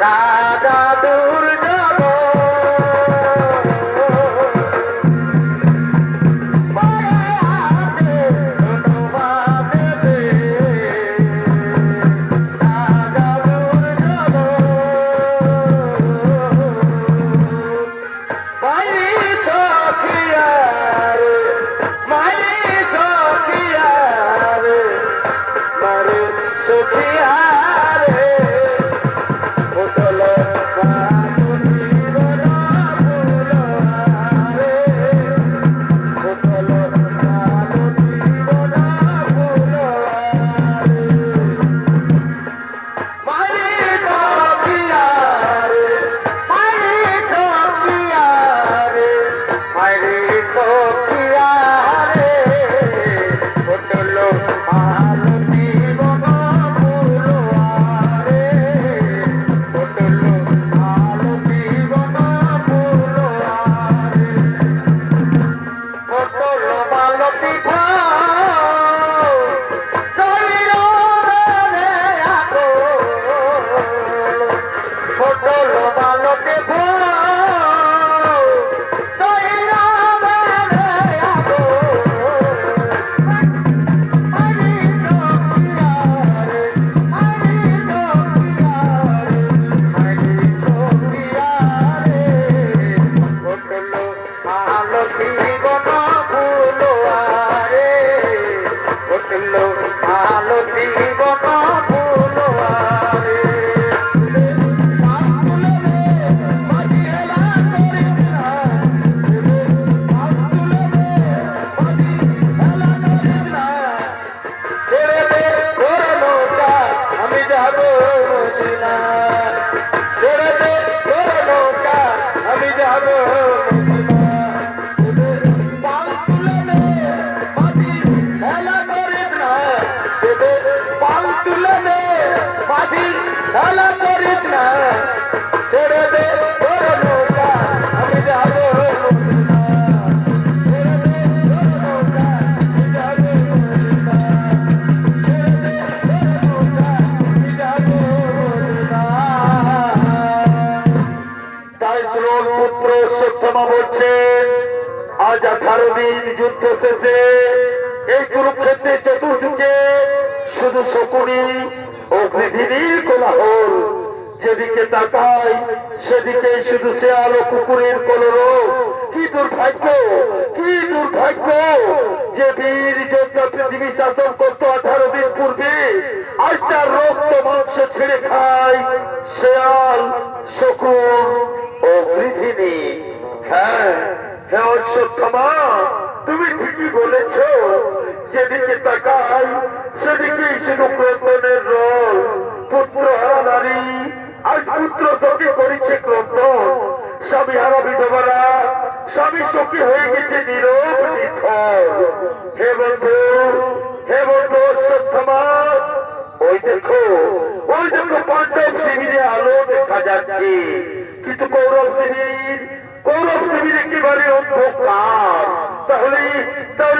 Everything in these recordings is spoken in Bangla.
রাজা দুর্যোধন দিন যুদ্ধ শেষে এই কুরুক্ষেত্রে চতুর্দিকে শুধু শকুনি ও পৃথিবীর কোলাহল। যেদিকে তাকাই সেদিকে শুধু শেয়াল ও কুকুরের কলরব কি দুর্ভাগ্য কি দুর্ভাগ্য যে বীর যোদ্ধা পৃথিবী শাসন করতো আঠারো দিন পূর্বে। আজ তার রক্ত মাংস ছেড়ে খায় শেয়াল, শকুন ও পৃথিবী। হ্যাঁ হ্যাঁ অশ্বত্থমা, তুমি ঠিকই বলেছ, যেদিকে তাকাই সেদিকে শুধু ক্রন্দনের রোল পুত্র হারা নারী, আজ পুত্র তোকে করেছে ক্রন্দন। স্বামী হারা বিধবারা, স্বামী সখী হয়ে গেছে নীরব নিথর। হে বন্ধু হে বন্ধু অশ্বত্থমা, ওই দেখো ওই দেখো পাণ্ডব শিবিরে আলো দেখা যাচ্ছে। কিন্তু কৌরব শিবির কৌরব শিবির একেবারে অন্ধকার। তাহলে তাহলে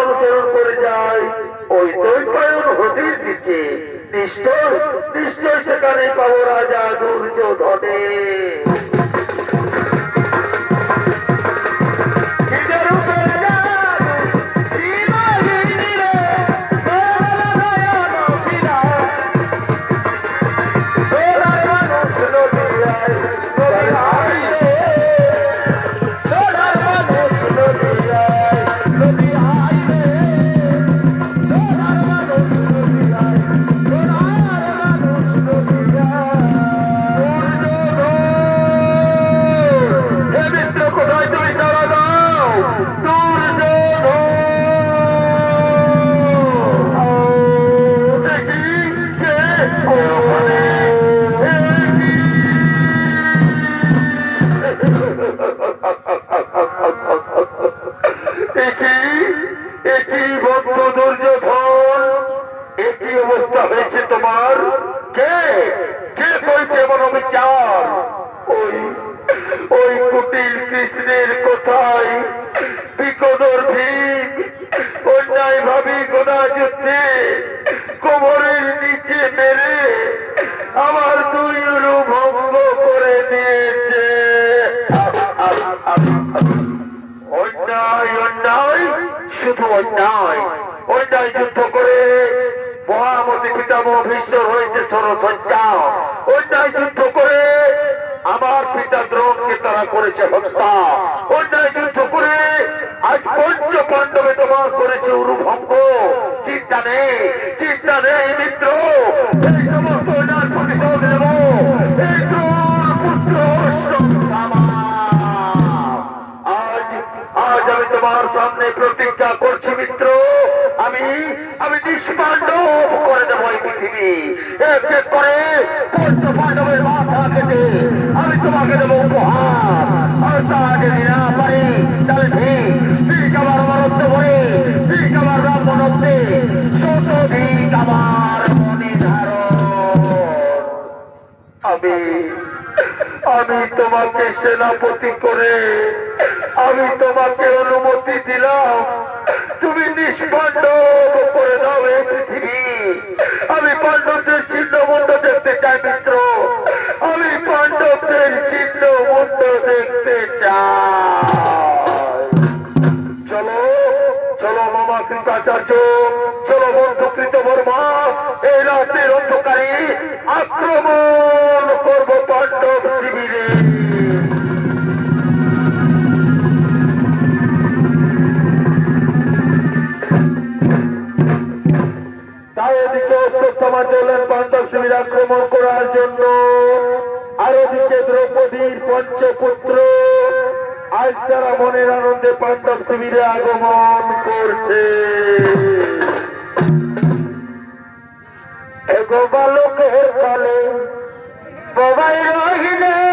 অনুসরণ করে যায়। ওই দৈপায়ন হতির দিকে নিশ্চয় নিশ্চয় সেখানে পাবো রাজা দুর্যোধনে। একই বন্ধ দুর্যোধন একই অবস্থা হয়েছে তোমার। কে? কে করেছে এমন বিচার ওই ওই কুটির কৃষ্ণের কোথায় বিকদর ভিক অন্যায় ভাবি গোদা যুদ্ধে কোমরের নিচে মেরে আমার দুই রূপ ভঙ্গ করে দিয়েছে। অন্যায় অন্যায়, শুধু অন্যায়। অন্যায় যুদ্ধ করে মহামতি পিতামহ ভীষ্মর হয়েছে সরসজ্জা অন্যায় যুদ্ধ করে আমার পিতা দ্রোণকে তারা করেছে হত্যা। অন্যায় যুদ্ধ করে আজ পঞ্চ পাণ্ডবে তোমার করেছে উরুভঙ্গ। চিন্তা নেই চিন্তা নেই, মিত্র। সামনে প্রতিজ্ঞা করছি মিত্র। আমি আমি নিষ্পাণ্ডব করে দেবো এই পৃথিবী। এক করে পঞ্চ পাণ্ডবের মাথা কেটে আমি তোমাকে দেবো উপহার। না পারি, তাহলে ঠিক। আমার মনত্ব করে, ঠিক আমার আমার মনে আমি আমি তোমাকে সেনাপতি করে আমি তোমাকে অনুমতি দিলাম। তুমি নিষ্পাণ্ড করে দাও এই পৃথিবী। আমি পাণ্ডবদের চিহ্ন মুন্ড দেখতে চাই, মিত্র। আমি পাণ্ডবদের চিহ্ন মুন্ড দেখতে চাই। চলো চলো, মামা কৃতাচার্য চলেন পাণ্ডব শিবির আক্রমণ করার জন্য আরও দিকে দ্রৌপদীর পঞ্চপুত্র আজ তারা মনের আনন্দে পাণ্ডব শিবিরে আগমন করছে। গোপালকের কালে সবাই রহিলে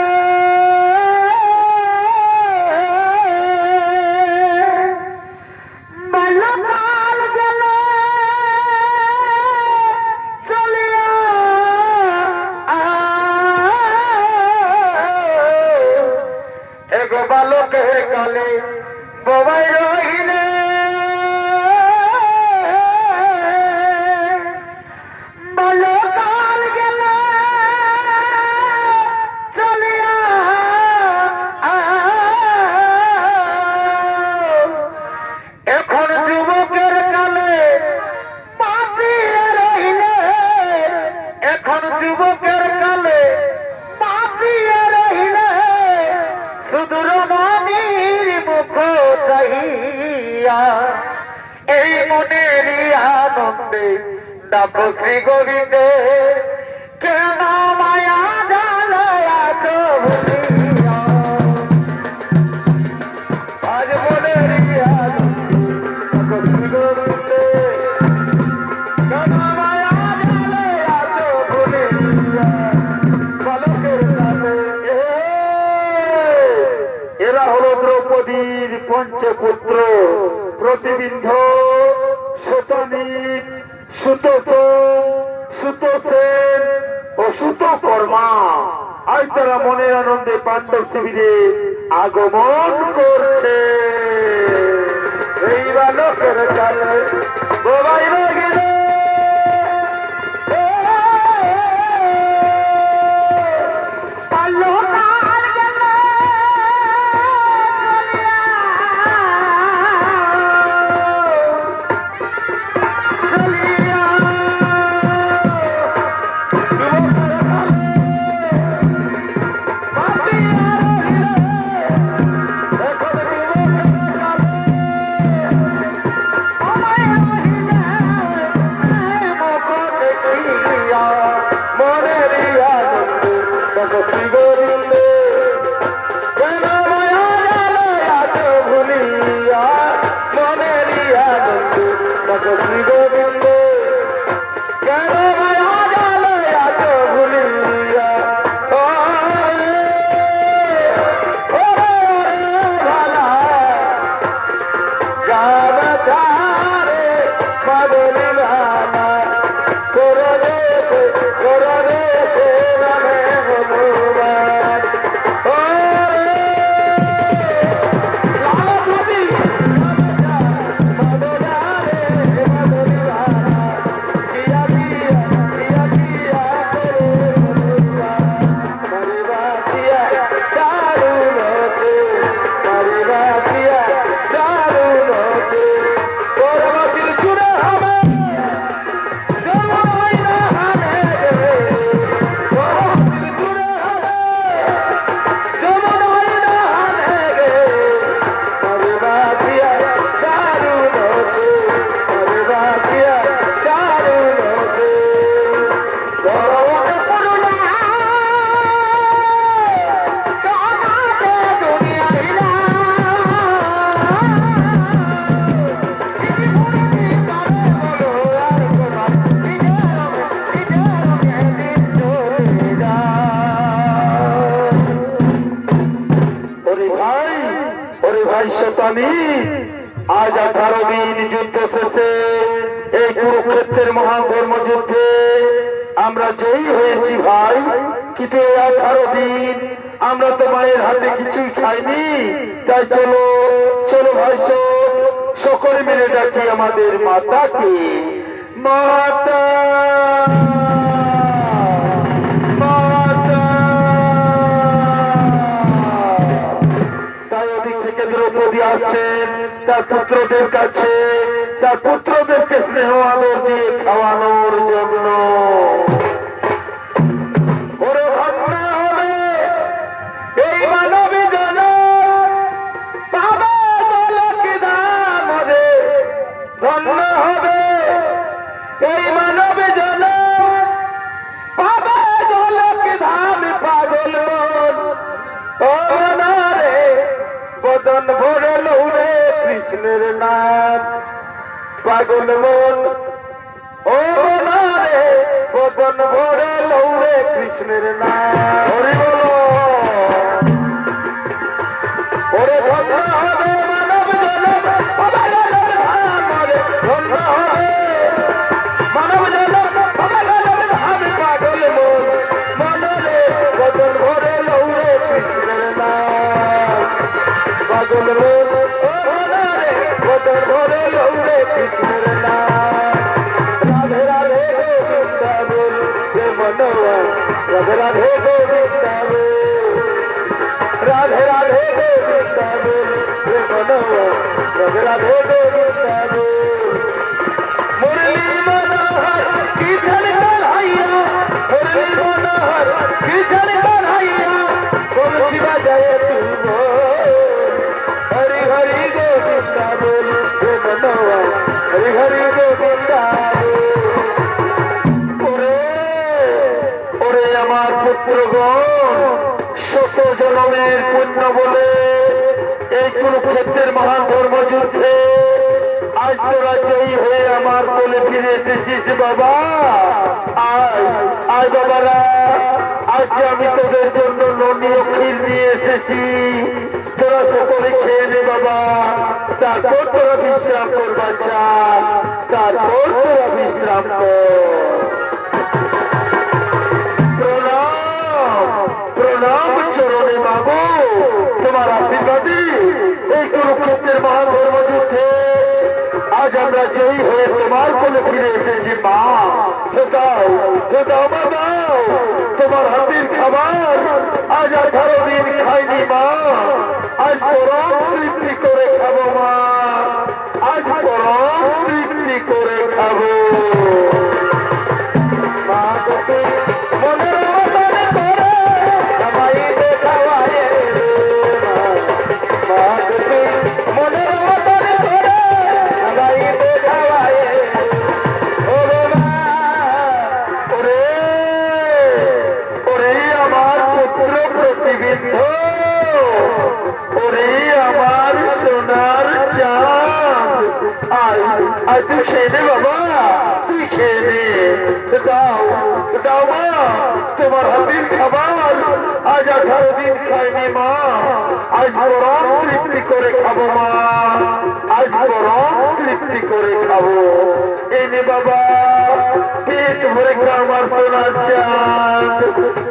শ্রী গোবিন্দে কেন মায়া জালয়া ভুলিয়া আজ আনন্দে ডাক শ্রী গোবিন্দে কেন মায়া প্রতিবিন্ধ সুতোষ সুতোষেন ও সুতকর্মা আজ তারা মনের আনন্দে পাণ্ডব শিবিরে আগমন করছে। এইবার লোকের ধর্মযুদ্ধে আমরা জয়ী হয়েছি ভাই, কিন্তু আঠারো দিন আমরা তো মায়ের হাতে কিছুই খাইনি। তাই চলো চলো ভাই সকলে মিলে ডাকি আমাদের মাতাকে। মাতা মাতা। তাই ওদিক থেকে দ্রৌপদী আসছেন, তার পুত্রদের কাছে। তার পুত্রদেরকে স্নেহ আদর দিয়ে খাওয়ানোর জন্য। বদন ভরল রে কৃষ্ণের নাম। পাগল মন। ও বনারে বদন ভরে লৌরে কৃষ্ণের নাম। হরি বলো। ওরে ভগ্ন হবে। রাধে রাধে গোবিন্দ। বল রাধে রাধে হে মনোয়া রাধে রাধে কুরুক্ষেত্রের মহান ধর্মযুদ্ধে আজ তোরা জয়ী হয়ে আমার কোলে ফিরে এসেছিস বাবা। আয় আয় বাবারা, আজ আমি তোদের জন্য ননীয় ক্ষীর নিয়ে এসেছি, তোরা সকলে খেয়ে নে বাবা। তারপর তোরা বিশ্রাম কর বাচ্চা। তারপর তোরা বিশ্রাম কর। প্রণাম প্রণাম চরণে মাগো তোমার আশীর্বাদী কুরুক্ষেত্রের মহাধর্ম যুদ্ধে আজ আমরা জয়ী হয়ে তোমার কোলে ফিরে এসেছি, মা, হে দাও হে দাও, মা, দাও। তোমার হাতের খাবার আজ আঠারো দিন খাইনি, মা। আজ পরম তৃপ্তি করে খাব, মা। আজ পরম তৃপ্তি করে খাব। করে খাব। এই বাবা পেট ভরে খাওয়ার সোনার চাঁদ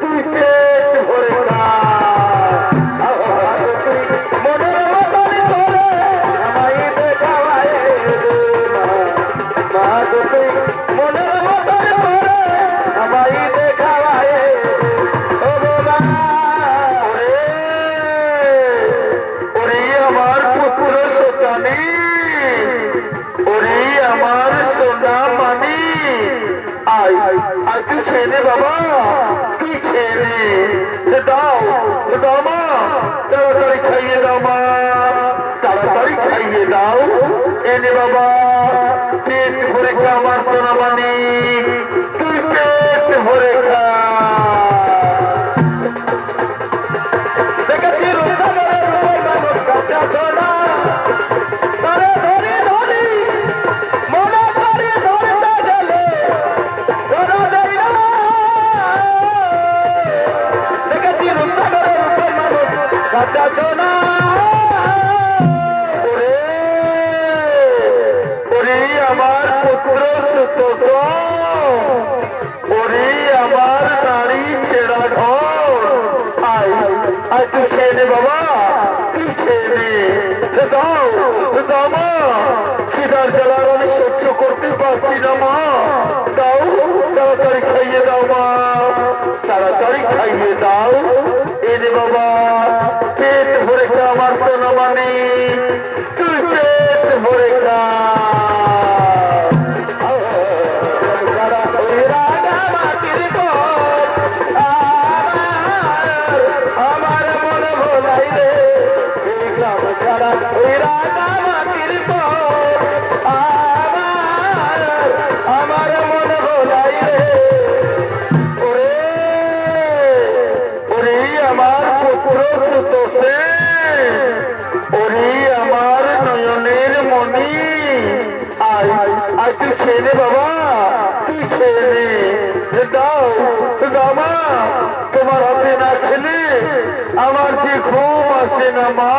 তাড়াতাড়ি খাইয়ে দাও, মা। তাড়াতাড়ি খাইয়ে দাও। এনে বাবা, পেট ভরে খা আমার তো না মানে তুই পেট ভরে খা। খেয়ে নে বাবা, তুই খেয়ে নে। দাও দাও মা, তোমার হাতে না খেলে আমার যে ঘুম আসে না মা।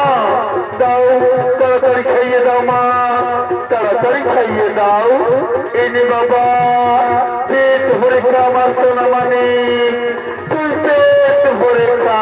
দাও, তাড়াতাড়ি খাইয়ে দাও মা, তাড়াতাড়ি খাইয়ে দাও। এনে বাবা, পেট ভরে খা আমার সোনা মানে তুই পেট ভরে খা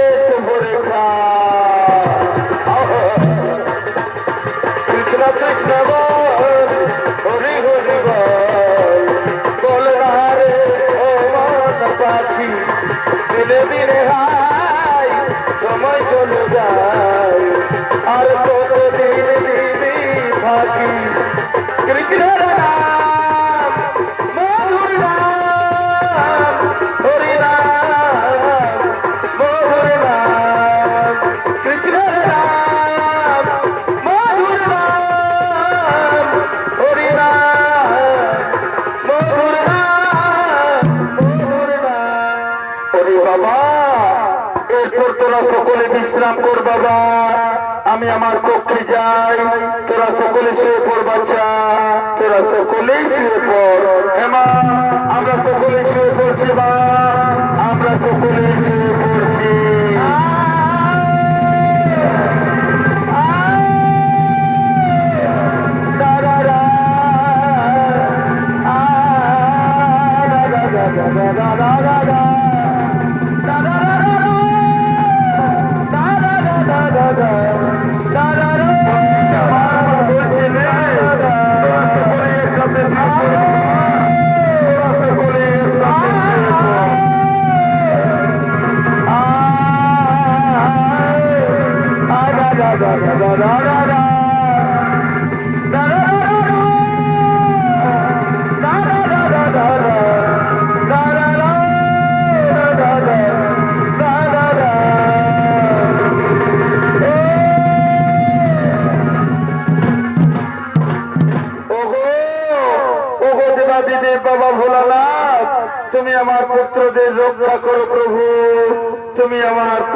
Krishna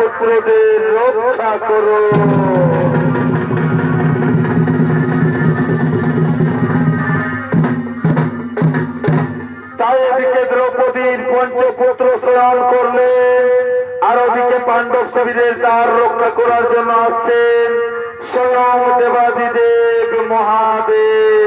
পুত্রদের রক্ষা করো। তাই এদিকে দ্রৌপদীর পঞ্চপুত্র শয়ন করলে, আর ওদিকে পাণ্ডব শিবিরের দ্বার রক্ষা করার জন্য আসছেন স্বয়ং দেবাদিদেব মহাদেব।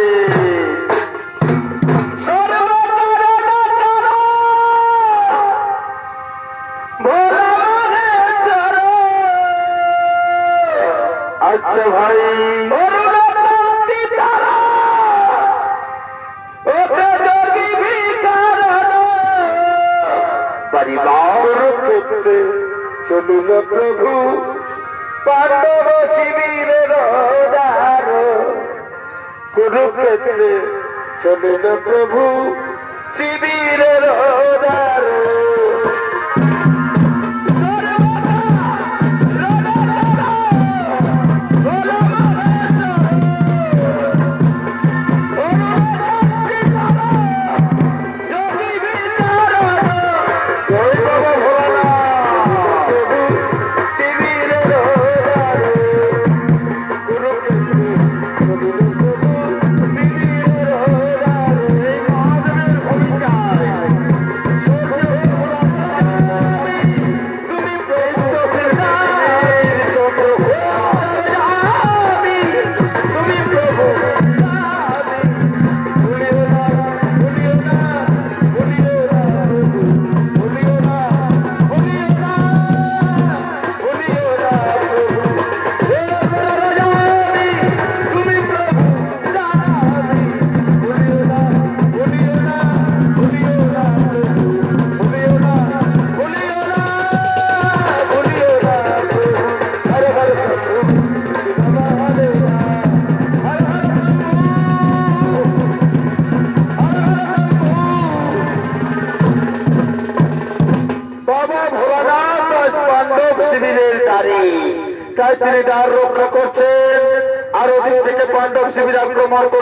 শিবির